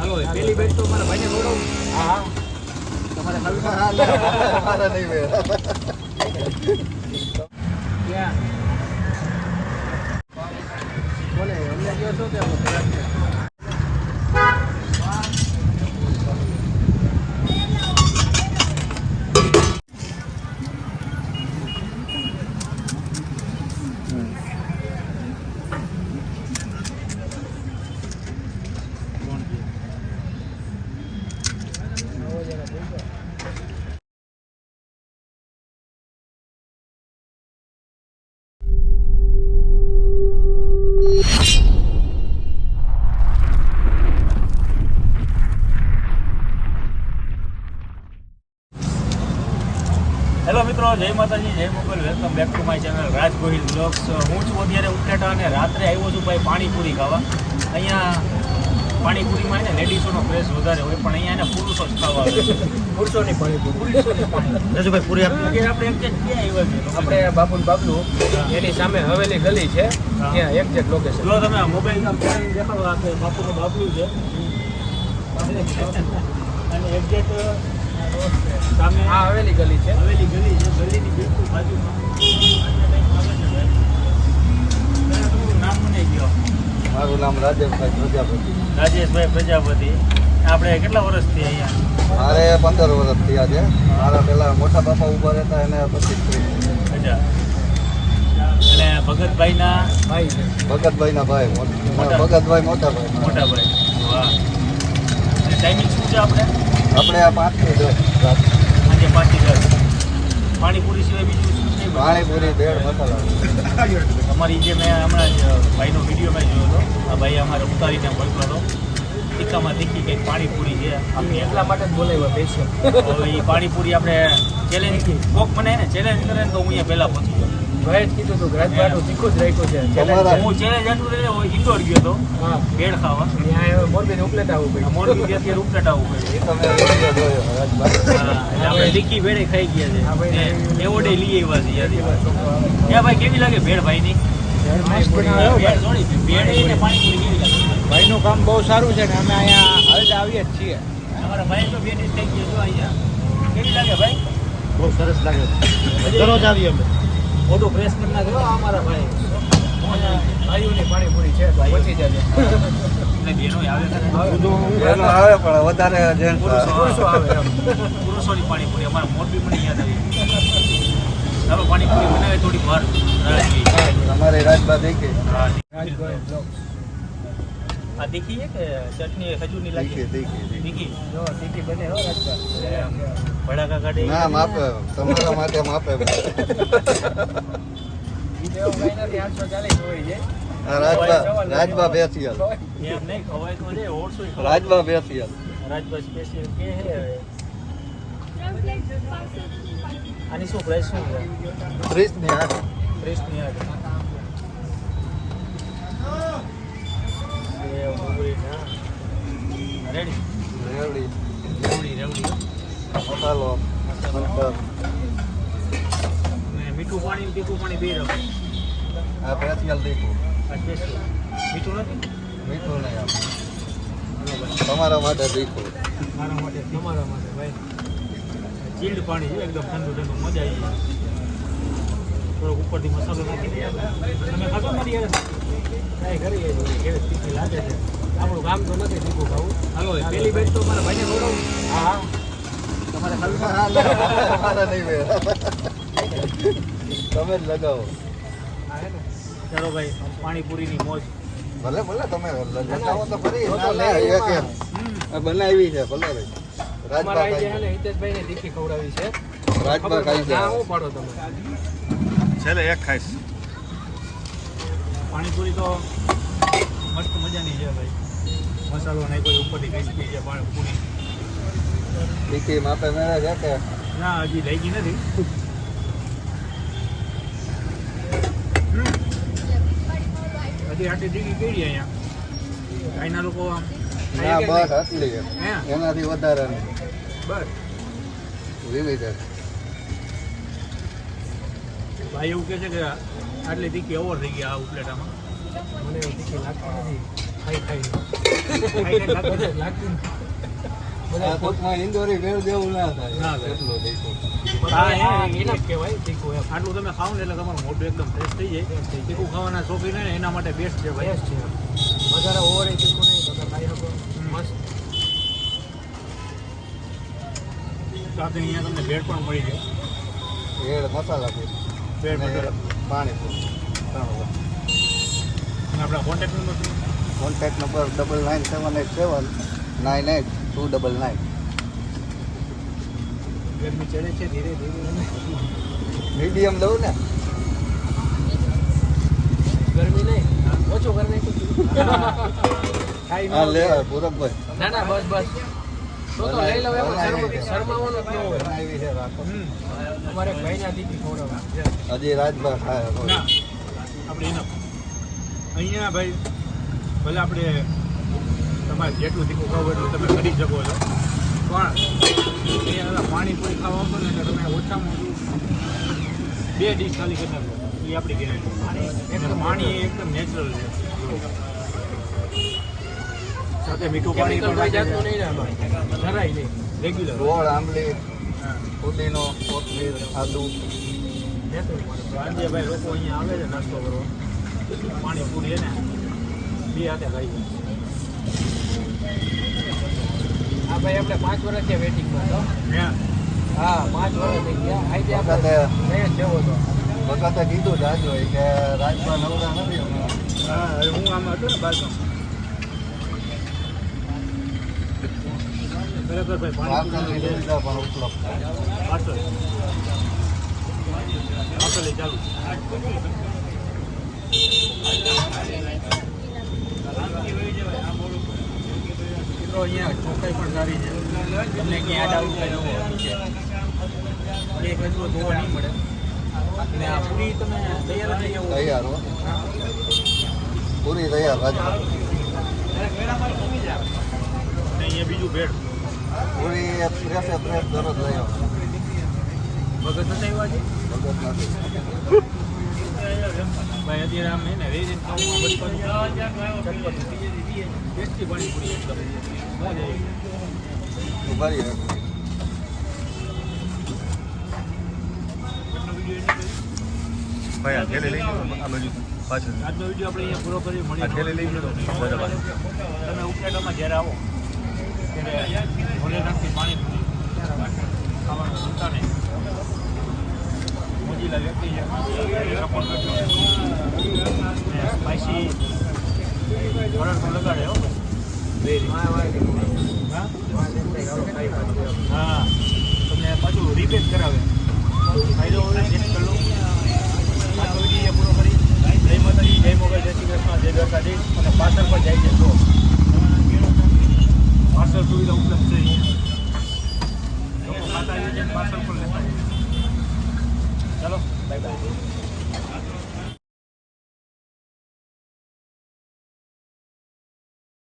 હાલો પેલી બેટ તો મારા ભાઈને ખવડાવું હા તમારે ખાવી છે? મારા નહીં બે ક્યાં? બોલે અમને કયો છો કે હેલો મિત્રો જય માતાજી જય Mogal. Welcome back to my channel Raj Gohil blogs હું છું અત્યારે ઉપલેટા અને રાત્રે આવ્યો છું ભાઈ પાણીપુરી ખાવા. અહીંયા પાણીપુરીમાં એને લેડીસોનો ક્રેઝ વધારે હોય પણ અહીંયા એને પુરુષો જ ખાવા આવે પુરુષોની પાણીપુરી. રજુભાઈ પૂરી આપણે આપણે એક ક્યાં આવ્યા છે? આપણે બાપુન બાબલું એની સામે હવેલી ગલી છે. ત્યાં એક્ઝેક્ટ લોકેશન જો તમે મોબાઈલ નામ કરીને દેખાડો આ બાપુનું બાબલું છે. અને એક્ઝેક્ટ સામે આ હવેલી ગલી છે. હવેલી ગલી છે. ગલીની બિલકુલ બાજુમાં. નામ મને ગયો મારું નામ રાજેશભાઈ પ્રજાપતિ. રાજેશભાઈ પ્રજાપતિ. આપણે કેટલા વર્ષથી અહીંયા? મારે પંદર વર્ષ થયા છે. મારા પહેલા મોટા બાપા ઊભા રહેતા એને ત્રીસ અચ્છા. અને ભગતભાઈના? ભાઈ ભગતભાઈના ભાઈ મોટા. ભગતભાઈ મોટા ભાઈ. મોટા ભાઈ. વાહ. ટાઈમિંગ શું છે આપણે? આપણે આ પાંચથી દસ સાંજે પાંચથી દસ પાણીપુરી સિવાય બીજું શું છે? પાણીપુરી ભેળ મસાલા. અમારી જે મેં હમણાં જ ભાઈનો વીડિયો મેં જોયો હતો. આ ભાઈ અમારે ઉતારીને મોકલો હતો. ટીકામાં તીખી કંઈક પાણીપુરી છે. આપણે એટલા માટે જ બોલાવ્યા સ્પેશિયલ હવે એ પાણીપુરી આપણે ચેલેન્જ કોક મને ને ચેલેન્જ કરે ને તો હું અહીંયા પહેલાં પહોંચી જાઉં. ભાઈ જ કીધું હતું રાજભાઈનું તીખું જ રાખ્યું છે. હું. ચેલેન્જ ઇન્ડોર ગયો હતો હા. ભેળ ખાવા. ત્યાં ઉપલેટ આવવું પડ્યું. મોરબી અત્યારે ઉપલેટ આવવું પડ્યું. આપણે તીખી ભેળે ખાઈ ગયા છે. એવોર્ડે લઈ આવ્યા છે ભાઈ કેવી લાગે ભેળ ભાઈની? કામ બહુ સારું છે ને અમે અહીંયા હાલતા આવીએ જ છીએ. અમારા ભાઈ તો બે થઈ ગયો અહીંયા. કેવી લાગે ભાઈ? બહુ સરસ લાગે. દરરોજ આવીએ અમે. મોટું પ્રેસ કરી નાખ્યો અમારા ભાઈ. ભાઈઓની પાણીપુરી છે તો જજો. આવે પણ વધારે જેન્ટ્સ પુરુષો પુરુષો આવે. પુરુષોની પાણીપુરી અમારા મોરબી પણ યાદ આવી. ચાલો પાણીપુરી બનાવે થોડી વાર. અમારે રાજભા દેખી બ્લોગ. આ દીખી છે કે ચટણી ખજૂર ની લાગી દીખી દીખી જો દીખી બને હો રાજભા ભડાકા કાઢે ના માપે તમારા માટે માપે દેવ મહિના 840 હોય છે રાજભા રાજભા બેસિયલ એમ નહીં ખવાય તો રે ઓળસો રાજભા બેસિયલ રાજભા સ્પેશિયલ કે હે આની શું પ્રાઇસ શું 30 ની 8 30 ની 8 રેડી રેવડી રેવડી રેવડી મસાલો. અને મીઠું પાણી તીખું પાણી બે બેસિયલ દેખું આ સ્પેશિયલ મીઠું નથી? મીઠું નહીં આપ બરોબર તમારા માટે મારા માટે તમારા માટે ભાઈ. ચીલ્ડ પાણી છે એકદમ ઠંડુ ઠંડુ મજા આવી જાય. થોડોક ઉપરથી મસાલો નાખી દે તમે ખાતો મારી યાર? ઘરે તીખી લાગે છે. આપણું કામ તો નથી તીખું ખાવું હાલો પેલી બેટ તો મારા ભાઈને ખવડાવું હા તમારે મારા નહીં બે તમે જ લગાવો. હા ચાલો ભાઈ પાણીપુરીની મોજ. ભલે ભલે તમે લગાવો તો ફરી. બનાવી છે ભલે ભાઈ. આઈ ને હિતેશભાઈને ખવડાવી છે. ખાઈ હું પાડો તમે છેલ્લે એક ખાઈશ. પાણીપુરી તો મસ્ત મજાની છે ભાઈ. મસાલો નાખ્યો ઉપરથી ક્રિસ્પી છે પાણીપુરી તીખી માપે મેળે છે કે ના હજી લઈ ગઈ નથી હજી આટલી ડીગી કરી અહીંયા અહીંના લોકો આમ ના બસ આટલી હે એનાથી વધારે નહીં બસ વિવિધ ભાઈ એવું કહે છે કે આટલી તીખી ઓવર થઈ ગઈ આ ઉપલેટામાં મને એવું તીખી લાગતી નથી. ખાઈ ખાઈ. લાગતું આટલું તમે ને એટલે તમારું મોઢું એકદમ ફ્રેશ થઈ જાય તીખું ખાવાના શોખીન હોય ને એના માટે બેસ્ટ છે ભાઈ છે વધારે ઓવર તીખું નહીં તમે ખાઈ શકો મસ્ત સાથે અહીંયા તમને ભેળ પણ મળી જાય વેર મસાલા થી ભેળ. પાણી આપણા contact number contact number double nine seven eight seven nine eight two double nine ગરમી ચડે છે ધીરે ધીરે. મીડિયમ દઉં ને. ગરમી નહીં. ઓછો ગરમી હા લે હોય. ના ના બસ બસ. તો તો લઈ લઉં એમાં. શરમ- જ ન હોય. રાખો. અમારે ભાઈના દીકરી ખવડાવવા. હજી રાજભા ખાય આપણે એના. અહીંયા ભાઈ ભલે આપણે તમારે જેટલું તીખું ખાવું એટલું તમે કરી શકો છો. પણ અહીંયા પાણીપુરી ખાવા આવતો ને એટલે તમે ઓછામાં ઓછું બે ડીશ ખાલી કરી નાખો. એ આપણી ગેરંટી પાણી એકદમ નેચરલ છે. સાથે મીઠું પાણી પણ જાતનું નહીં ને આમાં જરાય નહીં. રેગ્યુલર ગોળ આંબલી પુદીનો કોથમીર આદુ. સાંજે ભાઈ લોકો અહીંયા આવે છે નાસ્તો કરવા. પાણીપુરી એને બે ખાઈ ભાઈ. આપણે પાંચ વર્ષ થયા વેટિંગમાં તો હા પાંચ વર્ષ થઈ ગયા આજે આપણે જેવો હતો. વખતે કીધું જાજો હોય કે રાજભા નવરા નથી હમણાં. હા હવે હું આમ હતો ને બાજુ બરાબર ભાઈ પાણી પણ ઉપલબ્ધ છે. પાર્સલ પાર્સલ ચાલુ. મિત્રો અહીંયા ચોખાઈ પણ સારી છે. તમને ક્યાં ડાઉટ હોય નીચે એ કચરો ધોવા નહીં મળે. અને આ પૂરી તમે તૈયાર થઈ જવું તૈયાર હો. પૂરી તૈયાર અહીંયા બીજું ભેડ પૂરી ફ્રેશે ફ્રેશ દરરોજ લઈ આવો ભગત નથી આવ્યા ભાઈ અત્યારે આમ એને બચપન ચટપટું ટેસ્ટી ભાઈ આ થેલી લઈ આ બાજુ પાછળ આજનો વીડિયો આપણે અહીંયા પૂરો કરી મળી આ લઈ લો તમે ઉપલેટામાં જ્યારે આવો ત્યારે ભોલેનાથની પાણીપુરી ખાવાનું નહીં મોજીલા વ્યક્તિ છે સ્પાઈસી હો તમને પાછું રિપેર કરાવે ફાયદો પૂરો કરી જય માતાજી જય મોગલ જય શ્રી કૃષ્ણ જય દ્વારકાધીશ અને પાછળ પણ જાય છે